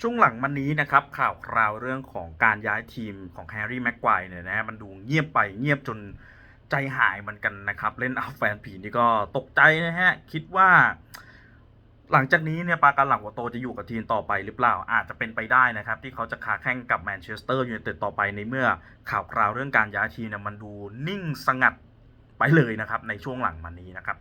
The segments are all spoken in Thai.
ช่วงหลังมันนี้นะครับข่าวคราวเรื่องของการย้ายทีมของแฮร์รี่แม็กควายเนี่ยนะฮะมันดูเงียบไปเงียบจนใจหายเหมือนกันนะครับ เล่นเอาแฟนผีนี่ก็ตกใจนะฮะ คิดว่า หลังจากนี้เนี่ยปาการหลังหัวโตจะอยู่กับทีมต่อไปหรือเปล่า อาจจะเป็นไปได้นะครับ ที่เขาจะคาแข่งกับแมนเชสเตอร์ยูไนเต็ดต่อไปในเมื่อข่าวคราวเรื่องการย้ายทีมเนี่ยมันดูนิ่งสงัดไปเลยนะครับในช่วงหลังมานี้นะครับ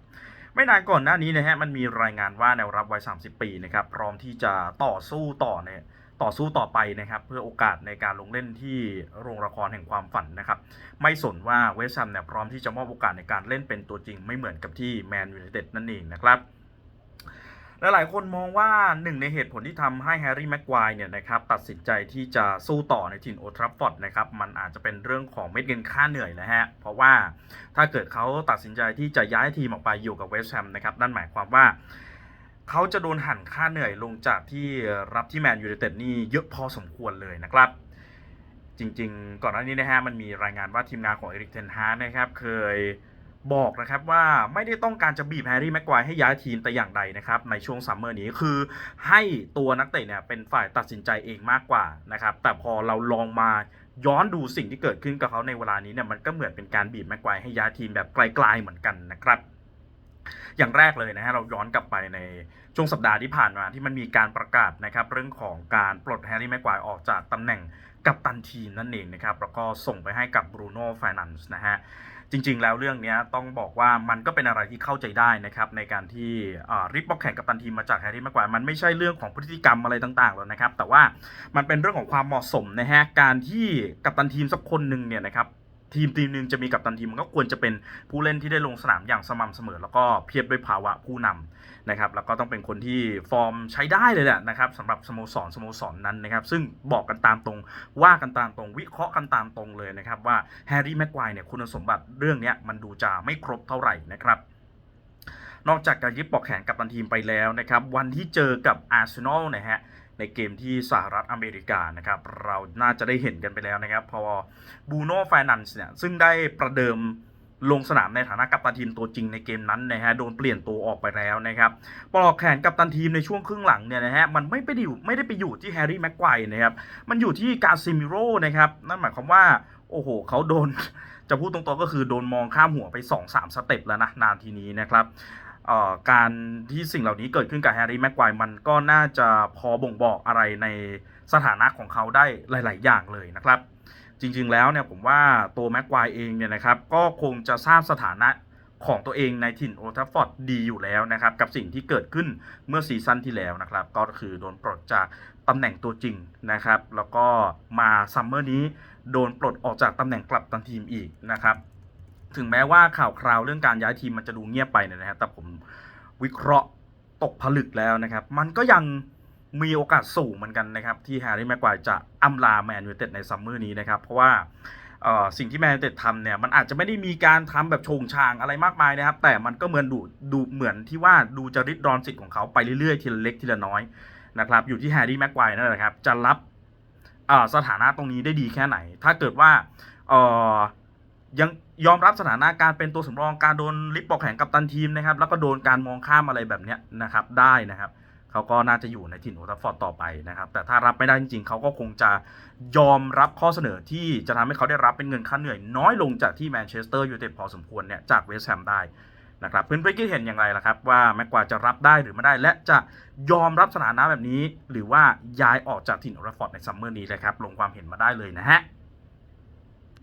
ไม่นานก่อนหน้านี้นะฮะมันมีรายงานว่าแนวรับวัย 30 ปีนะครับพร้อมที่จะต่อสู้ต่อเนี่ยต่อสู้ต่อไปนะครับเพื่อโอกาสในการลงเล่นที่โรงละครแห่งความฝันนะครับไม่สนว่าเวสต์แฮมเนี่ยพร้อมที่จะมอบโอกาสในการเล่นเป็นตัวจริงไม่เหมือนกับที่แมนยูไนเต็ดนั่นเองนะครับ ละหลายคนมองว่าหนึ่งในเหตุผลที่ทำให้แฮร์รี่แม็กควายเนี่ยนะครับตัดสินใจที่จะสู้ต่อในถิ่นโอทรัฟฟอร์ดนะครับมันอาจจะเป็นเรื่องของเม็ดเงินค่าเหนื่อยนะฮะเพราะว่าถ้าเกิดเขาตัดสินใจที่จะย้ายทีมออกไปอยู่กับเวสต์แฮมนะครับนั่นหมายความว่าเขาจะโดนหั่นค่าเหนื่อยลงจากที่รับที่แมนยูไนเต็ดนี่เยอะพอสมควรเลยนะครับจริงๆ ก่อนหน้านี้นะฮะมันมีรายงานว่าทีมงานของเอริกเทนฮาร์นะครับเคย บอกนะครับว่าไม่ได้ต้องการจะบีบแฮร์รี่แม็กควายให้ย้ายทีมแต่อย่างใดนะครับในช่วงซัมเมอร์นี้คือให้ตัวนักเตะเนี่ยเป็นฝ่ายตัดสินใจเองมากกว่านะครับแต่พอเราลองมาย้อนดูสิ่งที่เกิดขึ้นกับเขาในเวลานี้เนี่ยมันก็เหมือนเป็นการบีบแม็กควายให้ย้ายทีมแบบไกลๆเหมือนกันนะครับอย่างแรกเลยนะฮะเราย้อนกลับไปในช่วงสัปดาห์ที่ผ่านมาที่มันมีการประกาศนะครับเรื่องของการปลดแฮร์รี่แม็กควายออกจากตำแหน่งกัปตันทีมนั่นเองนะครับแล้วก็ส่งไปให้กับบรูโน่ไฟนันส์นะฮะ จริง ๆ แล้วเรื่องนี้ต้องบอกว่ามันก็เป็นอะไรที่เข้าใจได้นะครับในการที่ริบบ็อกแข่งกับตันทีมมาจากแฮร์รี่มากกว่า มันไม่ใช่เรื่องของพฤติกรรมอะไรต่างๆหรอกนะครับ แต่ว่ามันเป็นเรื่องของความเหมาะสมนะฮะการที่กัปตันทีมสักคนหนึ่งเนี่ยนะครับ ทีมทีมหนึ่งจะมีกัปตันทีมมันก็ควรจะเป็นผู้เล่นที่ได้ลงสนามอย่างสม่ำเสมอ แล้วก็เพียบด้วยภาวะผู้นำนะครับแล้วก็ต้องเป็นคนที่ฟอร์มใช้ได้เลยแหละนะครับสำหรับสโมสรสโมสรนนั้นนะครับ ซึ่งบอกกันตามตรงว่ากันตามตรง วิเคราะห์กันตามตรงเลยนะครับว่าแฮร์รี่แม็กควายเนี่ยคุณสมบัติเรื่องนี้มันดูจะไม่ครบเท่าไหร่นะครับนอกจากการยึดปอกแขนกับตันทีมไปแล้วนะครับวันที่เจอกับอาร์เซนอลนะฮะ ในเกมที่สหรัฐอเมริกานะครับเราน่าจะได้เห็นกันไปแล้วนะครับพอบูโน่ฟนันส์เนี่ยซึ่งได้ประเดิมลงสนามในฐานะกัปตันทีมตัวจริงในเกมนั้นนะฮะโดนเปลี่ยนตัวออกไปแล้วนะครับปลอกแขนกัปตันทีมในช่วงครึ่งหลังเนี่ยนะฮะมันไม่ไปอยู่ไม่ได้ไปอยู่ที่แฮร์รี่แม็กควายนะครับมันอยู่ที่กาซิมิโร่นะครับนั่นหมายความว่าโอ้โหเขาโดนจะพูดตรงๆก็คือโดนมองข้ามหัวไป 2-3 สเต็ปแล้วนะ นานทีนี้นะครับ การที่สิ่งเหล่านี้เกิดขึ้นกับแฮร์รี่แม็กควายมันก็น่าจะพอบ่งบอกอะไรในสถานะของเขาได้หลาย ๆ อย่างเลยนะครับ จริง ๆ แล้วเนี่ยผมว่าตัวแม็กควายเองเนี่ยนะครับก็คงจะทราบสถานะของตัวเองในถิ่นโอทัฟฟอร์ดดีอยู่แล้วนะครับ กับสิ่งที่เกิดขึ้นเมื่อซีซั่นที่แล้วนะครับ ก็คือโดนปลดจากตำแหน่งตัวจริงนะครับ แล้วก็มาซัมเมอร์นี้โดนปลดออกจากตำแหน่งกลับตันทีมอีกนะครับ ถึงแม้ว่าข่าวคราวเรื่องการย้ายทีมมันจะดูเงียบไปเนี่ยนะฮะแต่ผมวิเคราะห์ตกผลึกแล้วนะครับ มันก็ยังมีโอกาสสูงเหมือนกันนะครับ ที่แฮร์รี่แม็กควายจะอำลาแมนยูเต็ดในซัมเมอร์นี้นะครับ เพราะว่าสิ่งที่แมนยูเต็ดทำเนี่ยมันอาจจะไม่ได้มีการทำแบบโชงชางอะไรมากมายนะครับ แต่มันก็เหมือนดูดูเหมือนที่ว่าดูจะริดรอนสิทธิ์ของเขาไปเรื่อยๆทีละเล็กทีละน้อยนะครับ อยู่ที่แฮร์รี่แม็กควายนั่นแหละครับจะรับสถานะตรงนี้ได้ดีแค่ไหน ถ้าเกิดว่า ยังยอมรับสถานะการเป็นตัวสำรองการโดนลิฟปอกแขนกับตันทีมนะครับ แล้วก็โดนการมองข้ามอะไรแบบนี้นะครับได้นะครับเขาก็น่าจะอยู่ในถิ่นโอทัฟฟอร์ดต่อไปนะครับ แต่ถ้ารับไม่ได้จริงๆ เขาก็คงจะยอมรับข้อเสนอที่จะทำให้เขาได้รับเป็นเงินค่าเหนื่อยน้อยลงจากที่แมนเชสเตอร์ยูไนเต็ดพอสมควรเนี่ยจากเวสต์แฮมได้นะครับเพื่อนๆคิดเห็นอย่างไรล่ะครับ ว่าแม็กควาจะรับได้หรือไม่ได้ และจะยอมรับสถานะแบบนี้ หรือว่าย้ายออกจากถิ่นโอทัฟฟอร์ดในซัมเมอร์นี้เลยครับลงความเห็นมาได้เลยนะฮะ